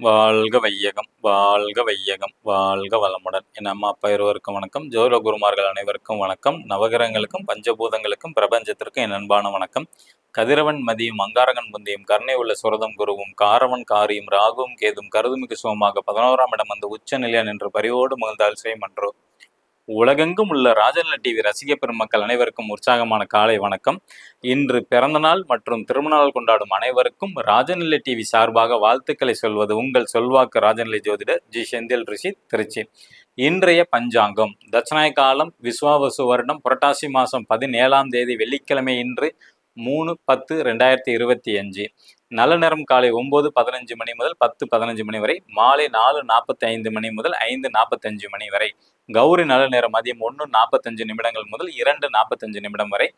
வாழ்க வையகம் வாழ்க வையகம் வாழ்க வளமுடன். என் அம்மா அப்பா இருவருக்கும் வணக்கம். ஜோதிட குருமார்கள் அனைவருக்கும் வணக்கம். நவகிரகங்களுக்கும் பஞ்சபூதங்களுக்கும் பிரபஞ்சத்திற்கும் என் அன்பான வணக்கம். கதிரவன் மதியும் அங்காரகன் முந்தியும் கருணை உள்ள சுரதம் குருவும் காரவன் காரியும் ராகுவும் கேதும் கருதுமிகு சுகமாக பதினோராம் இடம் அந்த உச்ச நிலையன் என்று பரிவோடு மகிழ்ந்தால் செய்மன்றோ. உலகெங்கும் உள்ள ராஜநில டிவி ரசிக பெருமக்கள் அனைவருக்கும் உற்சாகமான காலை வணக்கம். இன்று பிறந்தநாள் மற்றும் திருமணநாள் கொண்டாடும் அனைவருக்கும் ராஜநிலை டிவி சார்பாக வாழ்த்துக்களை சொல்வது உங்கள் சொல்வாக்கு ராஜநிலை ஜோதிடர் ஜி செந்தில் ரிஷி திருச்சி. இன்றைய பஞ்சாங்கம் தட்சணாய காலம் விஸ்வாவசு வருடம் புரட்டாசி மாதம் பதினேழாம் தேதி வெள்ளிக்கிழமை இன்று மூணு பத்து ரெண்டாயிரத்தி இருபத்தி அஞ்சு. நல்ல நேரம் காலை ஒம்பது பதினஞ்சு மணி முதல் பத்து பதினஞ்சு மணி வரை மாலை நாலு நாற்பத்தி ஐந்து மணி முதல் ஐந்து நாற்பத்தஞ்சு மணி வரை. கௌரி நல்ல நேரம் மதியம் ஒன்று நாற்பத்தஞ்சு நிமிடங்கள் முதல் இரண்டு நாற்பத்தஞ்சு நிமிடம் வரை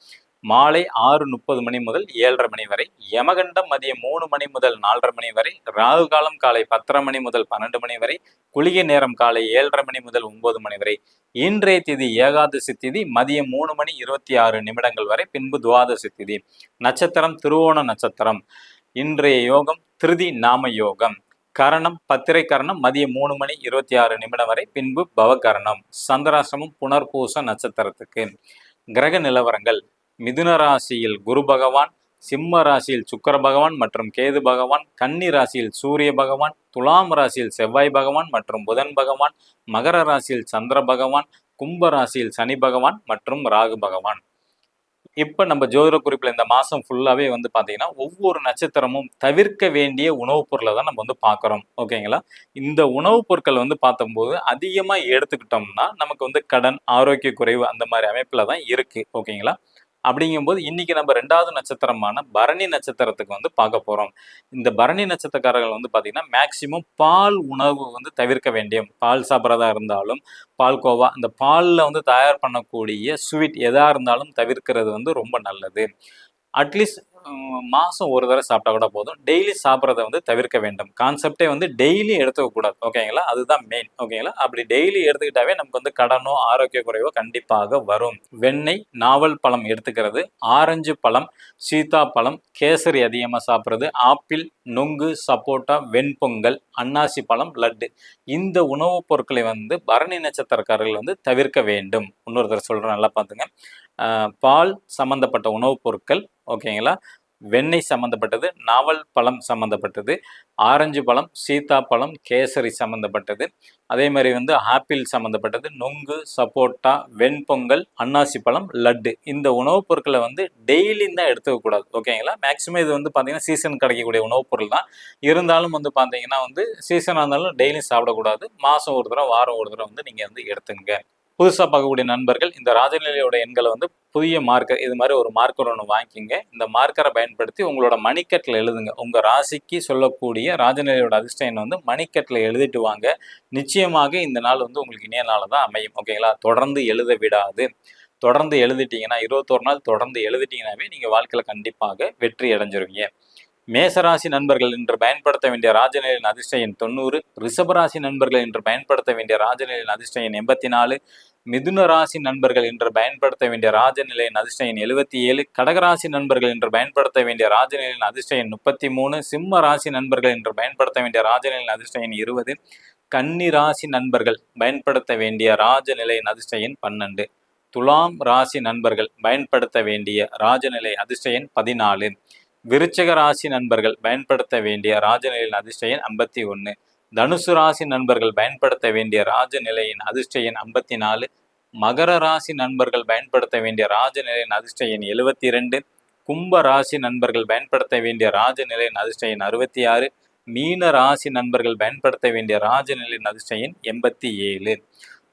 மாலை ஆறு முப்பது மணி முதல் ஏழரை மணி வரை யமகண்டம் மதியம் மூணு மணி முதல் நாலரை மணி வரை ராகு காலம் காலை பத்தரை மணி முதல் பன்னெண்டு மணி வரை குளிகை நேரம் காலை ஏழரை மணி முதல் ஒன்பது மணி வரை. இன்றைய திதி ஏகாதசி திதி மதியம் மூணு மணி இருபத்தி ஆறு நிமிடங்கள் வரை பின்பு துவாதசி திதி. நட்சத்திரம் திருவோண நட்சத்திரம். இன்றைய யோகம் திருதி நாம யோகம். கரணம் பத்திரை கரணம் மதியம் மூணு மணி இருபத்தி ஆறு நிமிடம் வரை பின்பு பவகரணம். சந்திராசிரமம் புனர்பூச நட்சத்திரத்துக்கு. கிரக நிலவரங்கள். மிதுன ராசியில் குரு பகவான் சிம்ம ராசியில் சுக்கர பகவான் மற்றும் கேது பகவான் கன்னி ராசியில் சூரிய பகவான் துலாம் ராசியில் செவ்வாய் பகவான் மற்றும் புதன் பகவான் மகர ராசியில் சந்திர பகவான் கும்ப ராசியில் சனி பகவான் மற்றும் ராகு பகவான். இப்போ நம்ம ஜோதிட குறிப்பில் இந்த மாதம் ஃபுல்லாகவே வந்து பார்த்தீங்கன்னா ஒவ்வொரு நட்சத்திரமும் தவிர்க்க வேண்டிய உணவுப் பொருளை தான் நம்ம வந்து பார்க்குறோம் ஓகேங்களா இந்த உணவுப் பொருட்கள் வந்து பார்த்தம்போது அதிகமாக எடுத்துக்கிட்டோம்னா நமக்கு வந்து கடன் ஆரோக்கிய குறைவு அந்த மாதிரி அமைப்பில் தான் இருக்குது ஓகேங்களா அப்படிங்கும்போது இன்னைக்கு நம்ம ரெண்டாவது நட்சத்திரமான பரணி நட்சத்திரத்துக்கு வந்து பார்க்க போகிறோம் இந்த பரணி நட்சத்திரக்காரர்கள் வந்து பார்த்தீங்கன்னா மேக்சிமம் பால் உணவு வந்து தவிர்க்க வேண்டிய பால் சாப்பிட்றதா இருந்தாலும் பால்கோவா இந்த பாலில் வந்து தயார் பண்ணக்கூடிய ஸ்வீட் எதாக இருந்தாலும் தவிர்க்கிறது வந்து ரொம்ப நல்லது. அட்லீஸ்ட் மாதம் ஒரு தடவை சாப்பிட்டா கூட போதும். டெய்லி சாப்பிட்றத வந்து தவிர்க்க வேண்டும். கான்செப்டே வந்து டெய்லி எடுத்துக்கக்கூடாது ஓகேங்களா? அதுதான் மெயின் ஓகேங்களா? அப்படி டெய்லி எடுத்துக்கிட்டாவே நமக்கு வந்து கடனோ ஆரோக்கிய குறைவோ கண்டிப்பாக வரும். வெண்ணெய் நாவல் பழம் எடுத்துக்கிறது. ஆரஞ்சு பழம் சீதா பழம் கேசரி அதிகமாக சாப்பிட்றது. ஆப்பிள் நொங்கு சப்போட்டா வெண்பொங்கல் அன்னாசி பழம் லட்டு. இந்த உணவுப் பொருட்களை வந்து பரணி நட்சத்திரக்காரர்கள் வந்து தவிர்க்க வேண்டும். இன்னொருத்தர் சொல்கிறேன் நல்லா பார்த்துங்க. பால் சம்மந்தப்பட்ட உணவுப் பொருட்கள் ஓகேங்களா? வெண்ணெய் சம்மந்தப்பட்டது நாவல் பழம் சம்மந்தப்பட்டது ஆரஞ்சு பழம் சீத்தாப்பழம் கேசரி சம்மந்தப்பட்டது அதே மாதிரி வந்து ஆப்பிள் சம்மந்தப்பட்டது நொங்கு சப்போட்டா வெண்பொங்கல் அன்னாசி பழம் லட்டு. இந்த உணவுப் பொருட்களை வந்து டெய்லியும் தான் எடுத்துக்கக்கூடாது ஓகேங்களா? மேக்ஸிமம் இது வந்து பார்த்தீங்கன்னா சீசன் கிடைக்கக்கூடிய உணவுப் பொருள் தான். இருந்தாலும் வந்து பார்த்தீங்கன்னா வந்து சீசனாக இருந்தாலும் டெய்லியும் சாப்பிடக்கூடாது மாதம் ஒரு தடவை வாரம் ஒரு தடவை வந்து நீங்கள் வந்து எடுத்துங்க புதுசாக பார்க்கக்கூடிய நண்பர்கள் இந்த ராஜநிலையோட எண்களை வந்து புதிய மார்க்கர் இது மாதிரி ஒரு மார்க்கர் ஒன்று வாங்கிக்கிங்க இந்த மார்க்கரை பயன்படுத்தி உங்களோட மணிக்கட்டில் எழுதுங்க. உங்கள் ராசிக்கு சொல்லக்கூடிய ராஜநிலையோட அதிர்ஷ்ட எண் வந்து மணிக்கட்டில் எழுதிட்டு வாங்க. நிச்சயமாக இந்த நாள் வந்து உங்களுக்கு இணைய நாள் தான் அமையும். ஓகேங்களா தொடர்ந்து எழுத விடாது. தொடர்ந்து எழுதிட்டீங்கன்னா இருபத்தோரு நாள் தொடர்ந்து எழுதிட்டீங்கன்னாவே நீங்கள் வாழ்க்கையில் கண்டிப்பாக வெற்றி அடைஞ்சிருவீங்க. மேசராசி நண்பர்கள் என்று பயன்படுத்த வேண்டிய ராஜநிலையின் அதிர்ஷ்ட எண் தொண்ணூறு ரிஷபராசி நண்பர்கள் என்று பயன்படுத்த வேண்டிய ராஜநிலையின் அதிர்ஷ்ட எண் எண்பத்தி நாலு மிதுன ராசி நண்பர்கள் என்று பயன்படுத்த வேண்டிய ராஜநிலையின் அதிர்ஷ்ட எண் எழுபத்தி ஏழு கடகராசி நண்பர்கள் என்று பயன்படுத்த வேண்டிய ராஜநிலையின் அதிர்ஷ்ட எண் முப்பத்தி மூணு சிம்ம ராசி நண்பர்கள் என்று பயன்படுத்த வேண்டிய ராஜநிலையின் அதிர்ஷ்ட எண் இருபது கன்னி ராசி நண்பர்கள் பயன்படுத்த வேண்டிய ராஜநிலையின் அதிர்ஷ்ட எண் பன்னெண்டு துலாம் ராசி நண்பர்கள் பயன்படுத்த வேண்டிய ராஜநிலை அதிர்ஷ்ட எண் பதினாலு விருச்சக ராசி நண்பர்கள் பயன்படுத்த வேண்டிய ராஜநிலையின் அதிர்ஷ்டயன் ஐம்பத்தி ஒன்று தனுசு ராசி நண்பர்கள் பயன்படுத்த வேண்டிய ராஜநிலையின் அதிர்ஷ்டயன் ஐம்பத்தி நாலு. மகர ராசி நண்பர்கள் பயன்படுத்த வேண்டிய ராஜநிலையின் அதிர்ஷ்டயன் எழுபத்தி ரெண்டு கும்ப ராசி நண்பர்கள் பயன்படுத்த வேண்டிய ராஜநிலையின் அதிர்ஷ்டயன் அறுபத்தி ஆறு. மீன ராசி நண்பர்கள் பயன்படுத்த வேண்டிய ராஜநிலையின் அதிர்ஷ்டயன் எண்பத்தி ஏழு.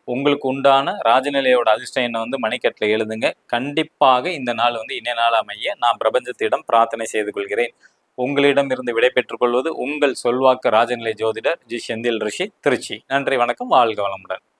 உங்களுக்கு உண்டான ராஜநிலையோட அதிர்ஷ்டம் வந்து மணிக்கட்டில் எழுதுங்க. கண்டிப்பாக இந்த நாள் வந்து இன்ன நாள் அமைய நான் பிரபஞ்சத்திடம் பிரார்த்தனை செய்து கொள்கிறேன். உங்களிடம் இருந்து விடை கொள்வது உங்கள் சொல்வாக்கு ராஜநிலை ஜோதிடர் ஜி செந்தில் ரிஷி திருச்சி. நன்றி வணக்கம் வாழ்க வளமுடன்.